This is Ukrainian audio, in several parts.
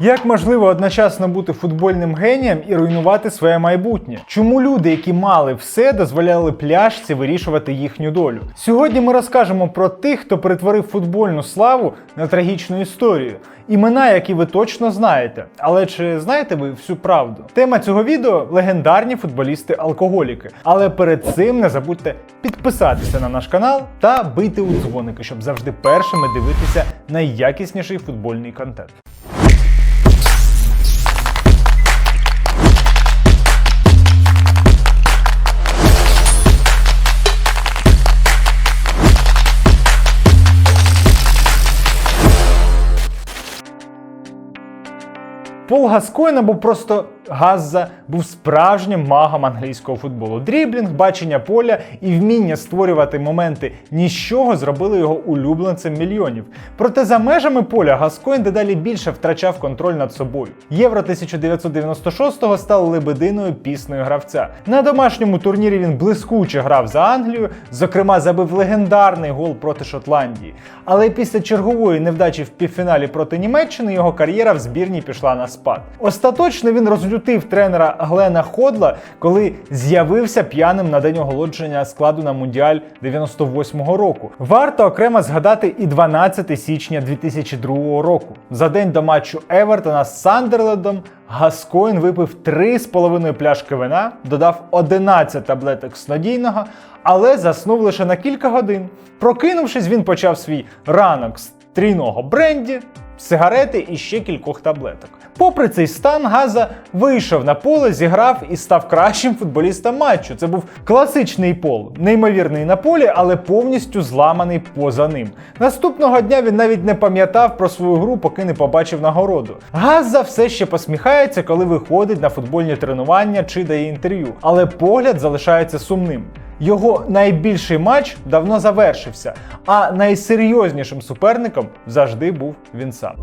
Як можливо одночасно бути футбольним генієм і руйнувати своє майбутнє? Чому люди, які мали все, дозволяли пляшці вирішувати їхню долю? Сьогодні ми розкажемо про тих, хто перетворив футбольну славу на трагічну історію. Імена, які ви точно знаєте. Але чи знаєте ви всю правду? Тема цього відео легендарні футболісти-алкоголіки. Але перед цим не забудьте підписатися на наш канал та бити у дзвоники, щоб завжди першими дивитися найякісніший футбольний контент. Пол Гаскоін або просто Газза був справжнім магом англійського футболу. Дріблінг, бачення поля і вміння створювати моменти нічого зробили його улюбленцем мільйонів. Проте за межами поля Гаскоін дедалі більше втрачав контроль над собою. Євро 1996-го став лебединою піснею гравця. На домашньому турнірі він блискуче грав за Англію, зокрема забив легендарний гол проти Шотландії. Але після чергової невдачі в півфіналі проти Німеччини його кар'єра в збірній пішла на спад. Остаточно він розлютив тренера Глена Ходла, коли з'явився п'яним на день оголодження складу на Мундіаль 98-го року. Варто окремо згадати і 12 січня 2002 року. За день до матчу Евертона з Сандерлендом Гаскоін випив 3,5 пляшки вина, додав 11 таблеток снодійного, але заснув лише на кілька годин. Прокинувшись, він почав свій ранок з трійного бренді, сигарети і ще кількох таблеток. Попри цей стан, Газа вийшов на поле, зіграв і став кращим футболістом матчу. Це був класичний пол, неймовірний на полі, але повністю зламаний поза ним. Наступного дня він навіть не пам'ятав про свою гру, поки не побачив нагороду. Газа все ще посміхається, коли виходить на футбольні тренування чи дає інтерв'ю, але погляд залишається сумним. Його найбільший матч давно завершився, а найсерйознішим суперником завжди був він сам.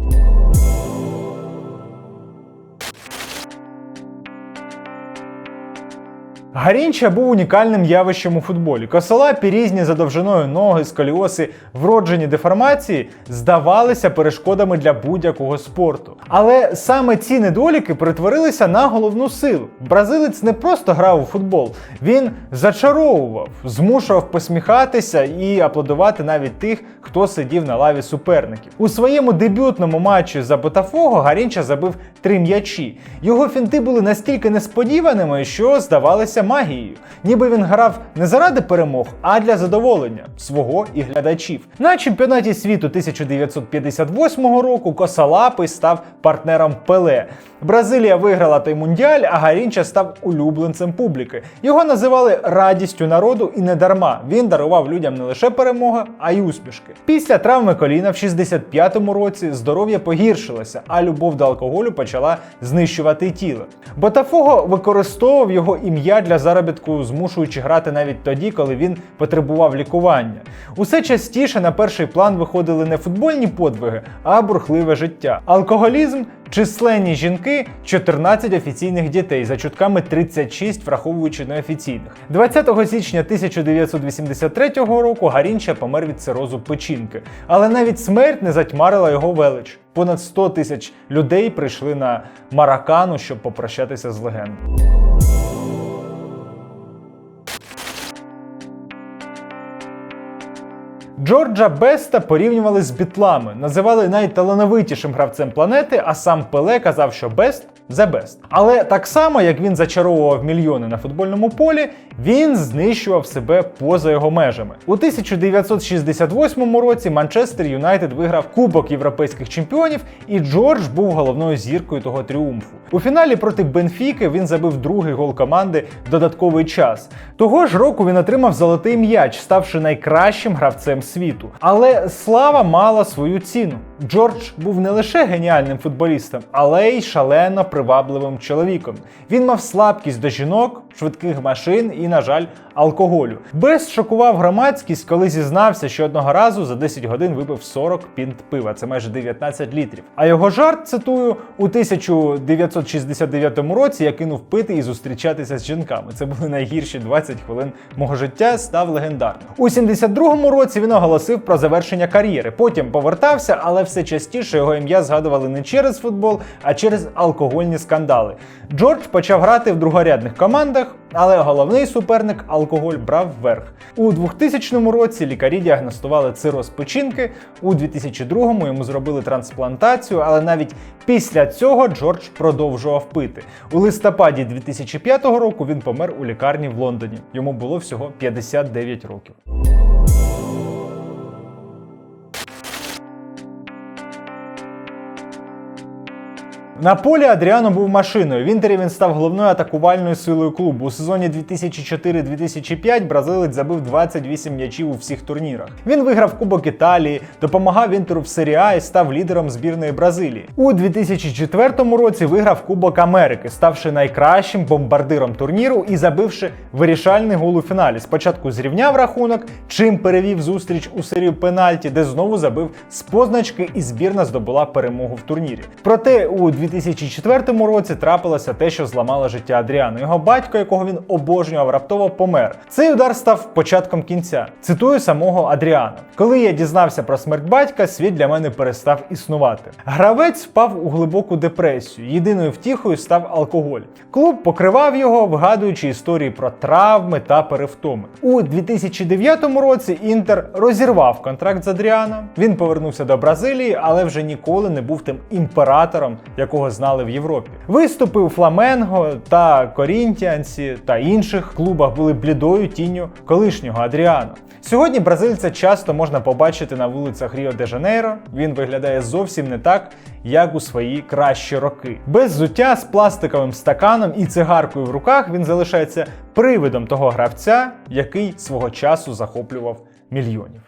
Гарінча був унікальним явищем у футболі. Косолапі різні за довжиною ноги, сколіоси, вроджені деформації здавалися перешкодами для будь-якого спорту. Але саме ці недоліки перетворилися на головну силу. Бразилець не просто грав у футбол, він зачаровував, змушував посміхатися і аплодувати навіть тих, хто сидів на лаві суперників. У своєму дебютному матчі за Ботафого Гарінча забив три м'ячі. Його фінти були настільки несподіваними, що здавалися магією. Ніби він грав не заради перемог, а для задоволення свого і глядачів. На чемпіонаті світу 1958 року Косолапий став партнером Пеле. Бразилія виграла той мундіаль, а Гарінча став улюбленцем публіки. Його називали радістю народу і не дарма. Він дарував людям не лише перемоги, а й усмішки. Після травми коліна в 65-му році здоров'я погіршилося, а любов до алкоголю почала знищувати тіло. Ботафого використовував його ім'я для заробітку, змушуючи грати навіть тоді, коли він потребував лікування. Усе частіше на перший план виходили не футбольні подвиги, а бурхливе життя. Алкоголізм. Численні жінки 14 офіційних дітей, за чутками 36, враховуючи неофіційних. 20 січня 1983 року Гарінча помер від цирозу печінки. Але навіть смерть не затьмарила його велич. Понад 100 тисяч людей прийшли на Маракану, щоб попрощатися з легендою. Джорджа Беста порівнювали з бітлами, називали найталановитішим гравцем планети, а сам Пеле казав, що Бест the best. Але так само, як він зачаровував мільйони на футбольному полі, він знищував себе поза його межами. У 1968 році Манчестер Юнайтед виграв Кубок європейських чемпіонів, і Джордж був головною зіркою того тріумфу. У фіналі проти Бенфіки він забив другий гол команди в додатковий час. Того ж року він отримав золотий м'яч, ставши найкращим гравцем світу. Але слава мала свою ціну. Джордж був не лише геніальним футболістом, але й шалено привабливим чоловіком. Він мав слабкість до жінок, швидких машин і, на жаль, алкоголю. Бест шокував громадськість, коли зізнався, що одного разу за 10 годин випив 40 пінт пива, це майже 19 літрів. А його жарт, цитую, у 1969 році я кинув пити і зустрічатися з жінками. Це були найгірші 20 хвилин мого життя, став легендарним. У 72-му році він оголосив про завершення кар'єри. Потім повертався, але все частіше його ім'я згадували не через футбол, а через алкогольні скандали. Джордж почав грати в другорядних командах, але головний суперник алкоголь брав вверх. У 2000 році лікарі діагностували цироз печінки, у 2002 йому зробили трансплантацію, але навіть після цього Джордж продовжував пити. У листопаді 2005 року він помер у лікарні в Лондоні. Йому було всього 59 років. На полі Адріано був машиною. В інтері він став головною атакувальною силою клубу. У сезоні 2004-2005 бразилець забив 28 м'ячів у всіх турнірах. Він виграв Кубок Італії, допомагав інтеру в серії і став лідером збірної Бразилії. У 2004 році виграв Кубок Америки, ставши найкращим бомбардиром турніру і забивши вирішальний гол у фіналі. Спочатку зрівняв рахунок, чим перевів зустріч у серію пенальті, де знову забив з позначки, і збірна здобула перемогу в турнірі. Проте у 2004 році трапилося те, що зламало життя Адріану. Його батько, якого він обожнював, раптово помер. Цей удар став початком кінця. Цитую самого Адріана: коли я дізнався про смерть батька, світ для мене перестав існувати. Гравець впав у глибоку депресію. Єдиною втіхою став алкоголь. Клуб покривав його, вигадуючи історії про травми та перевтоми. У 2009 році Інтер розірвав контракт з Адріаном. Він повернувся до Бразилії, але вже ніколи не був тим імператором, якого знали в Європі. Виступи у Фламенго та Корінтіансі та інших клубах були блідою тінню колишнього Адріано. Сьогодні бразильця часто можна побачити на вулицях Ріо де Жанейро. Він виглядає зовсім не так, як у свої кращі роки. Без зуття з пластиковим стаканом і цигаркою в руках він залишається привидом того гравця, який свого часу захоплював мільйонів.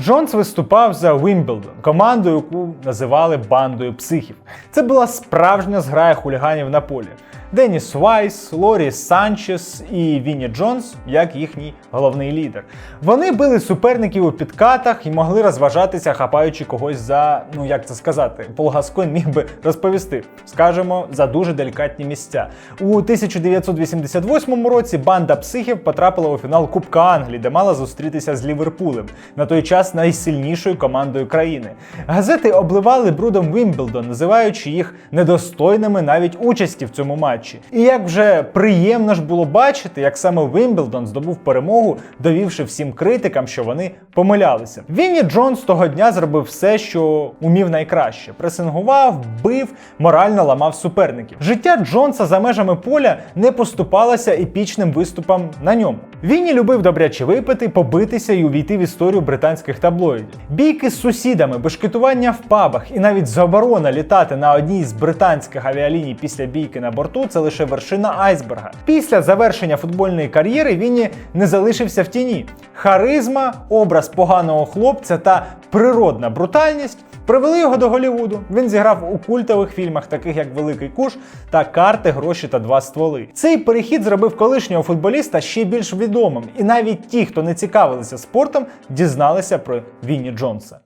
Джонс виступав за Вімблдон, команду, яку називали бандою психів. Це була справжня зграя хуліганів на полі. Деніс Вайс, Лорі Санчес і Вінні Джонс як їхній головний лідер. Вони били суперників у підкатах і могли розважатися, хапаючи когось за, ну як це сказати, Пол Гасконь міг би розповісти, скажемо, за дуже делікатні місця. У 1988 році банда психів потрапила у фінал Кубка Англії, де мала зустрітися з Ліверпулем, на той час найсильнішою командою країни. Газети обливали брудом Вімблдон, називаючи їх недостойними навіть участі в цьому матчі. І як вже приємно ж було бачити, як саме Вімблдон здобув перемогу, довівши всім критикам, що вони помилялися. Вінні Джонс того дня зробив все, що умів найкраще: пресингував, бив, морально ламав суперників. Життя Джонса за межами поля не поступалося епічним виступам на ньому. Вінні любив добряче випити, побитися і увійти в історію британських таблоїдів. Бійки з сусідами, бешкетування в пабах і навіть заборона літати на одній з британських авіаліній після бійки на борту це лише вершина айсберга. Після завершення футбольної кар'єри Вінні не залишився в тіні. Харизма, образ поганого хлопця та природна брутальність привели його до Голлівуду. Він зіграв у культових фільмах, таких як Великий Куш та Карти, гроші та два стволи. Цей перехід зробив колишнього футболіста ще більш відомим, і навіть ті, хто не цікавилися спортом, дізналися про Вінні Джонса.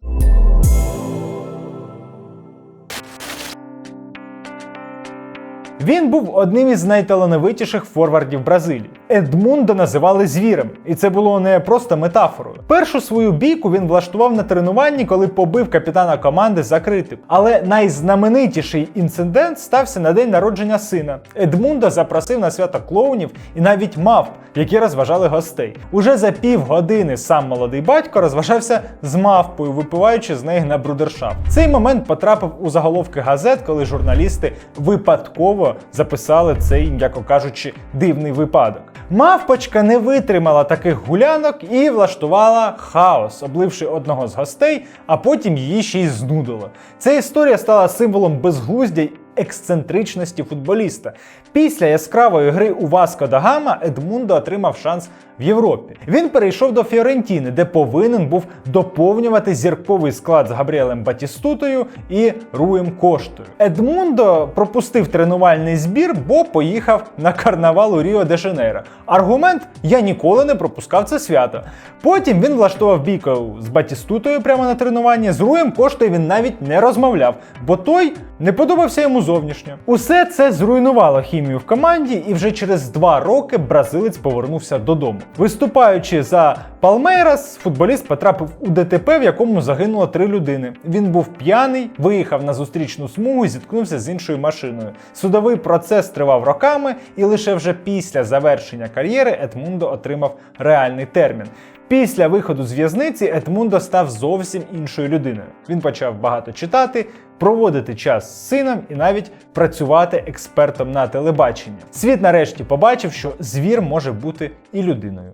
Він був одним із найталановитіших форвардів Бразилії. Едмундо називали звірем, і це було не просто метафорою. Першу свою бійку він влаштував на тренуванні, коли побив капітана команди закритим. Але найзнаменитіший інцидент стався на день народження сина. Едмундо запросив на свято клоунів і навіть мавп, які розважали гостей. Уже за півгодини сам молодий батько розважався з мавпою, випиваючи з неї на брудершафт. Цей момент потрапив у заголовки газет, коли журналісти випадково записали цей, м'яко кажучи, дивний випадок. Мавпочка не витримала таких гулянок і влаштувала хаос, обливши одного з гостей, а потім її ще й знудило. Ця історія стала символом безглуздя ексцентричності футболіста. Після яскравої гри у Васко да Гама Едмундо отримав шанс в Європі. Він перейшов до Фіорентіни, де повинен був доповнювати зірковий склад з Габріелем Батістутою і Руєм Коштою. Едмундо пропустив тренувальний збір, бо поїхав на карнавал у Ріо де Жанейро. Аргумент я ніколи не пропускав це свято. Потім він влаштував бійку з Батістутою прямо на тренуванні. З Руєм Коштою він навіть не розмовляв, бо той не подобався йому зовнішньо. Усе це зруйнувало хімію в команді, і вже через два роки бразилець повернувся додому. Виступаючи за Палмейрас, футболіст потрапив у ДТП, в якому загинуло три людини. Він був п'яний, виїхав на зустрічну смугу і зіткнувся з іншою машиною. Судовий процес тривав роками, і лише вже після завершення кар'єри Едмундо отримав реальний термін. Після виходу з в'язниці Едмундо став зовсім іншою людиною. Він почав багато читати, проводити час з сином і навіть працювати експертом на телебаченні. Світ нарешті побачив, що звір може бути і людиною.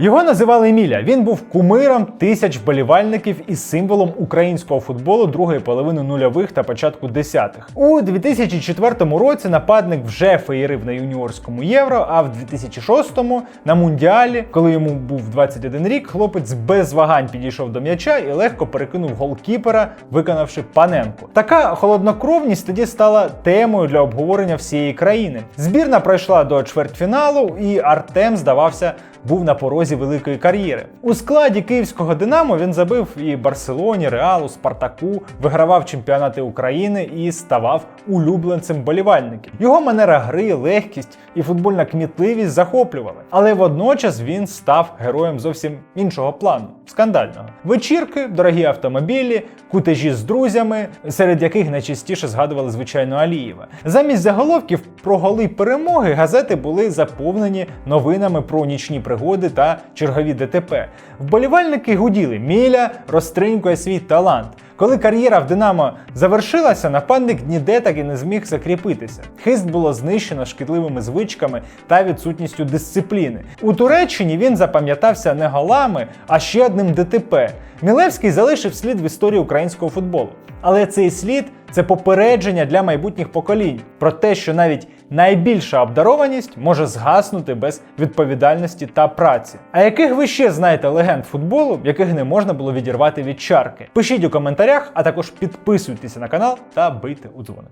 Його називали Міля. Він був кумиром тисяч вболівальників і символом українського футболу другої половини нульових та початку десятих. У 2004 році нападник вже феєрив на юніорському євро, а в 2006-му на мундіалі, коли йому був 21 рік, хлопець без вагань підійшов до м'яча і легко перекинув голкіпера, виконавши паненку. Така холоднокровність тоді стала темою для обговорення всієї країни. Збірна пройшла до чвертьфіналу, і Артем здавався був на порозі великої кар'єри. У складі київського Динамо він забив і Барселоні, Реалу, Спартаку, вигравав чемпіонати України і ставав улюбленцем болівальників. Його манера гри, легкість і футбольна кмітливість захоплювали. Але водночас він став героєм зовсім іншого плану скандального. Вечірки, дорогі автомобілі, кутежі з друзями, серед яких найчастіше згадували звичайно Алієва. Замість заголовків про голи перемоги газети були заповнені новинами про нічні пригоди та чергові ДТП. Вболівальники гуділи Міля розтринькує свій талант. Коли кар'єра в Динамо завершилася, нападник ніде так і не зміг закріпитися. Хист було знищено шкідливими звичками та відсутністю дисципліни. У Туреччині він запам'ятався не голами, а ще одним ДТП. Мілевський залишив слід в історії українського футболу. Але цей слід це попередження для майбутніх поколінь про те, що навіть найбільша обдарованість може згаснути без відповідальності та праці. А яких ви ще знаєте легенд футболу, яких не можна було відірвати від чарки? Пишіть у коментарях, а також підписуйтеся на канал та бийте у дзвоник.